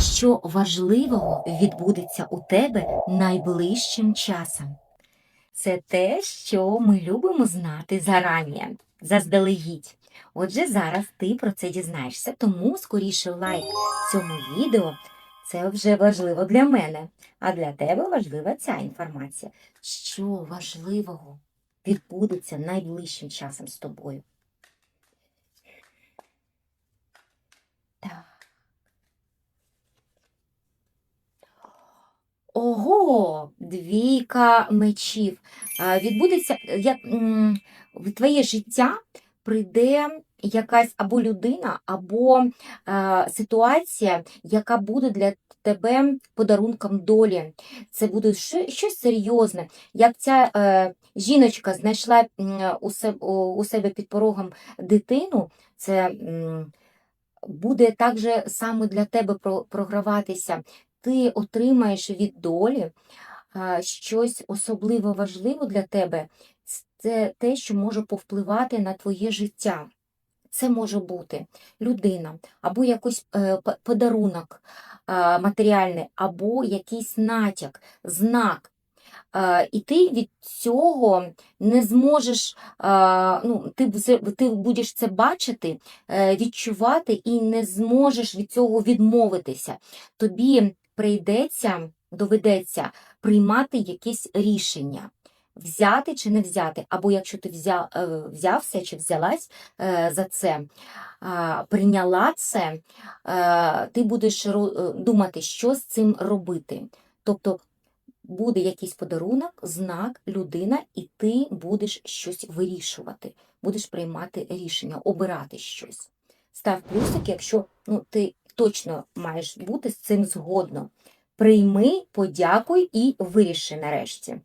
що важливого відбудеться у тебе найближчим часом. Це те, що ми любимо знати зарані, заздалегідь. Отже, зараз ти про це дізнаєшся, тому скоріше лайк цьому відео. Це вже важливо для мене, а для тебе важлива ця інформація. Що важливого відбудеться найближчим часом з тобою? Так. Ого, двійка мечів. Відбудеться, як в твоє життя прийде якась або людина, або е, ситуація, яка буде для тебе подарунком долі. Це буде щось серйозне. Як ця е, жіночка знайшла у себе, у себе під порогом дитину, це буде так же саме для тебе програватися. Ти отримаєш від долі щось особливо важливе для тебе. Це те, що може повпливати на твоє життя. Це може бути людина, або якийсь е, подарунок матеріальний, або якийсь натяк, знак. І ти від цього не зможеш, ну, ти, ти будеш це бачити, е, відчувати і не зможеш від цього відмовитися. Тобі прийдеться, доведеться приймати якісь рішення. Взяти чи не взяти, або якщо ти взяв, взявся чи взялась е, за це, прийняла це, е, ти будеш е, думати, що з цим робити. Тобто буде якийсь подарунок, знак, людина, і ти будеш щось вирішувати, будеш приймати рішення, обирати щось. Став плюсик, якщо ну, ти точно маєш бути з цим згодно. Прийми, подякуй і виріши нарешті.